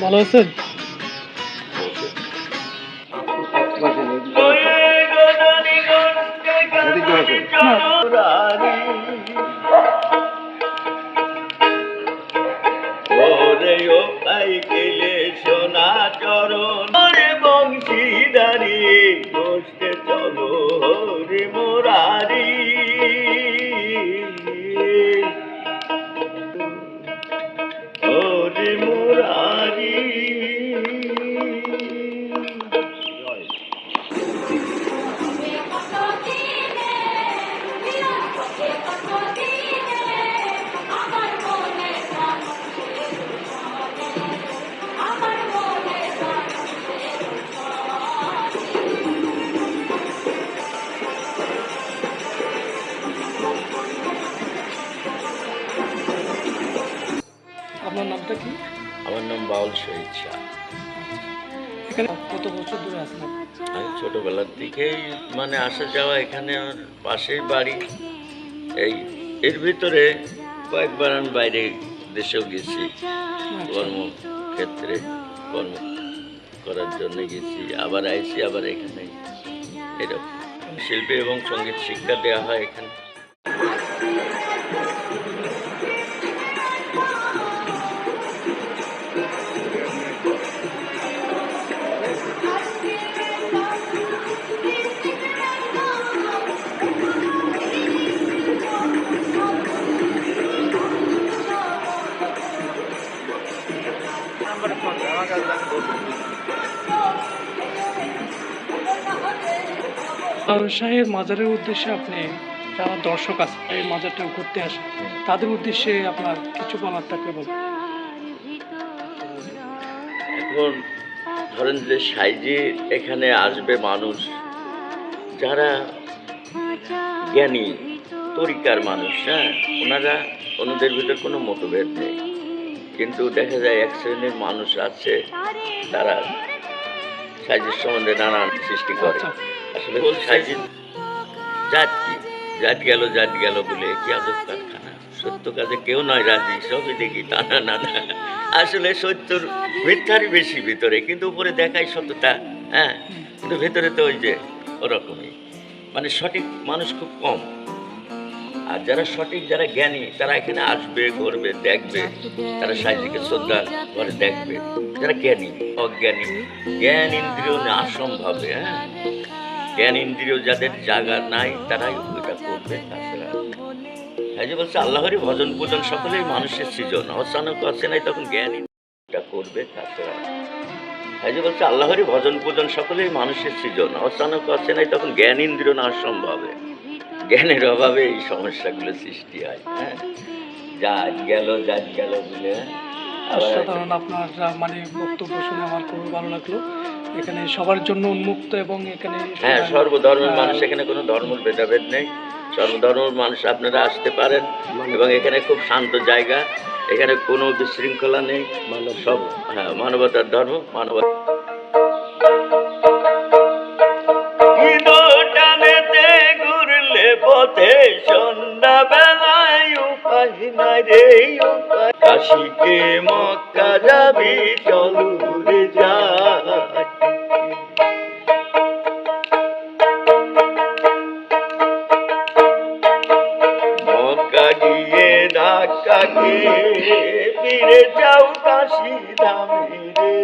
ভালো আছেন? ওরে আপনার নামটা কি? আমার নাম বাউল শহীদ শাহ। এখানে কত বছর ধরে আছেন আমি ছোটবেলার থেকেই মানে আসা যাওয়া এখানে আমার পাশেই বাড়ি। এই এর ভিতরে কয়েকবার আমি বাইরে দেশেও গেছি কর্মক্ষেত্রে কর্ম করার জন্য গেছি আবার আইছি আবার এখানে এরকম। শিল্পী এবং সংগীত শিক্ষা দেওয়া হয় এখানে। শাহের মাজারের উদ্দেশ্যে আপনি যারা দর্শক আছে এই মাজারটা ঘুরতে আসে তাদের উদ্দেশ্যে আপনার কিছু বলার থাকলে বলুন। এখন ধরেন যে সাইজে এখানে আসবে মানুষ যারা জ্ঞানী তরিকার মানুষ হ্যাঁ ওনারা ওনাদের ভিতরে কোনো মতভেদ নেই। কিন্তু দেখা যায় এক শ্রেণির মানুষ আছে তারা সাইজের সম্বন্ধে নানান সৃষ্টি করে। আচ্ছা। জাত গেল জাত গেল বলে কি কারখানা? সত্য কাজে কেউ নয় রাজি, সবই দেখি টানা নানা আসলে সত্যর মিথ্যারই বেশি ভিতরে, কিন্তু উপরে দেখায় সত্যটা হ্যাঁ? কিন্তু ভেতরে তো ওই যে ওরকমই। মানে সঠিক মানুষ খুব কম। আর যারা সঠিক, যারা জ্ঞানী, তারা এখানে আসবে ঘুরবে দেখবে, তারা সাইজিকে শ্রদ্ধা করে দেখবে। যারা জ্ঞানী, অজ্ঞানী, জ্ঞান, ইন্দ্রিয় অসম্ভবে হ্যাঁ? জ্ঞান ইন্দ্রিয় যাদের জায়গা নাই, তারাই ওইটা করবে, তাছাড়া হ্যাঁ যে বলছে, আল্লাহরই ভজন পূজন সকলেই মানুষের সৃজন। অচানক আছে নাই তখন জ্ঞান ইন্দ্রিয়টা করবে, তাছাড়া হ্যাঁ যে বলছে, আল্লাহরই ভজন পূজন সকলেই মানুষের সৃজন। অচানক আছে নাই তখন জ্ঞান ইন্দ্রিয় না অসম্ভবে। জ্ঞানের অভাবে এই সমস্যাগুলো সৃষ্টি হয় হ্যাঁ? যা গেল যা গেল বলে হ্যাঁ? আপনার মানে বক্তব্য শুনে আমার খুবই ভালো লাগল। এখানে সবার জন্য উন্মুক্ত এবং এখানে হ্যাঁ সর্বধর্মের মানুষ এখানে কোনো ধর্ম ভেদাভেদ নেই। সর্বধর্মের মানুষ আপনারা আসতে পারেন এবং এখানে খুব শান্ত জায়গা। এখানে কোনো বিশৃঙ্খলা নেই। সব হ্যাঁ মানবতার ধর্ম, মানবতা পথে কাশিকে মক্কা যাবি, চলু। ফিরে যাও কাশি ধামে রে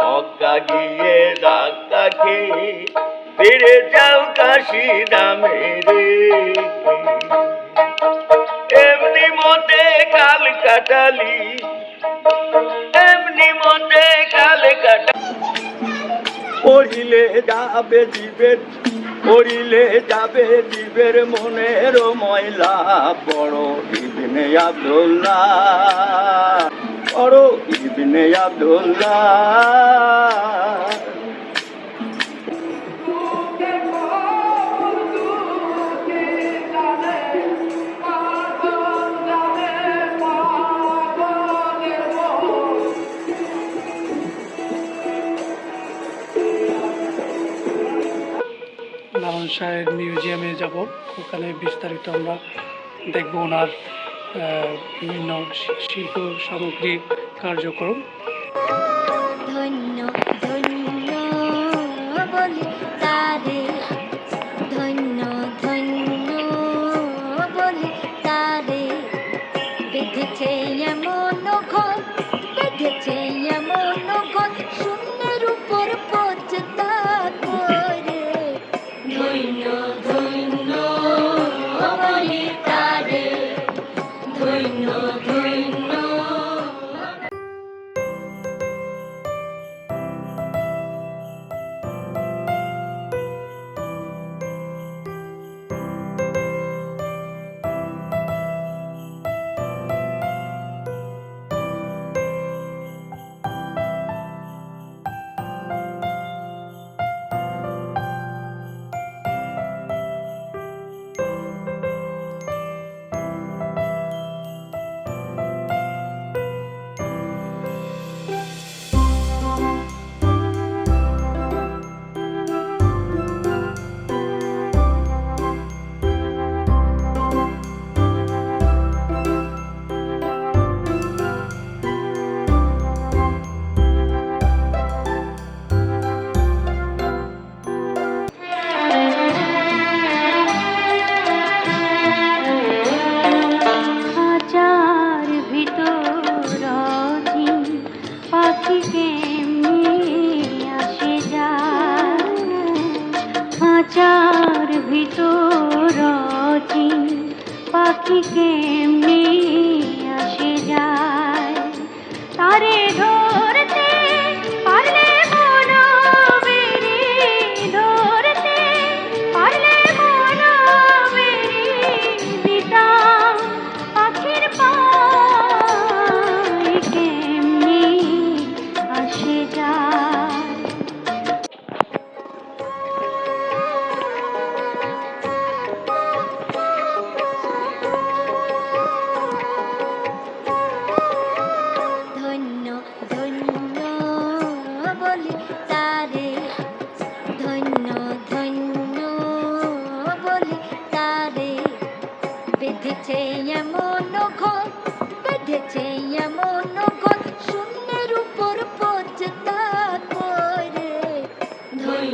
মক্কা গিয়ে ধাক্কা খেয়ে ফিরে যাও কাশি রে এমনি মতে কাল কাটালি, এমনি মতে কাল কাটা পড়িলে যাবে জীবের পড়িলে যাবে দিবের মনের ময়লা বড় ইবনে আব্দুল্লাহ বড় ইবনে আব্দুল্লাহ। সাহেব মিউজিয়ামে যাব। ওখানে বিস্তারিত আমরা দেখব ওনার বিভিন্ন শিল্প সামগ্রী কার্যক্রম। sonho के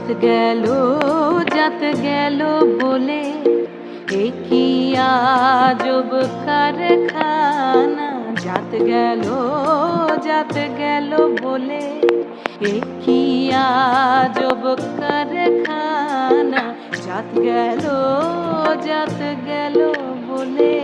যাত গেল যাত গেল বলে কি আজব কারখানা? যাত গেল যাত গেল বলে কি আজব কারখানা? যাত গেল যাত গেল বলে।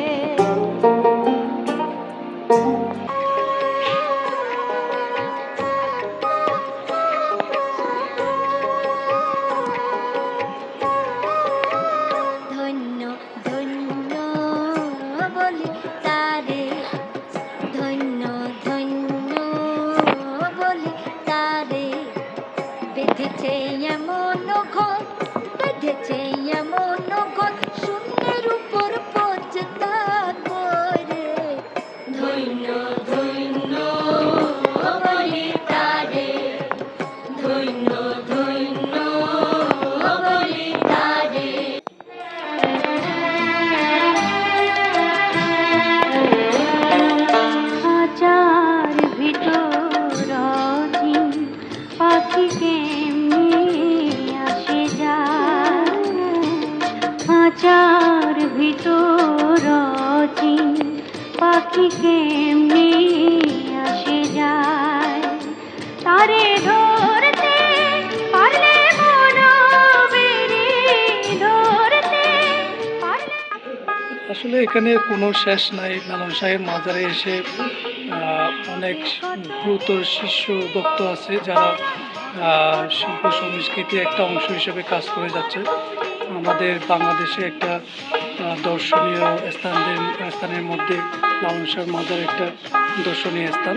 এমন ঘর বেঁধেছে এমন ঘর আসলে এখানে কোনো শেষ নাই। লালন সাহেব মাজারে এসে অনেক দ্রুত শিষ্য দত্ত আছে যারা শিল্প সংস্কৃতি একটা অংশ হিসেবে কাজ করে যাচ্ছে। আমাদের বাংলাদেশে একটা দর্শনীয় স্থানদের স্থানের মধ্যে লালন শাহ মাজার একটা দর্শনীয় স্থান।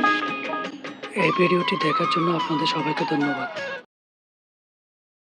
এই ভিডিওটি দেখার জন্য আপনাদের সবাইকে ধন্যবাদ।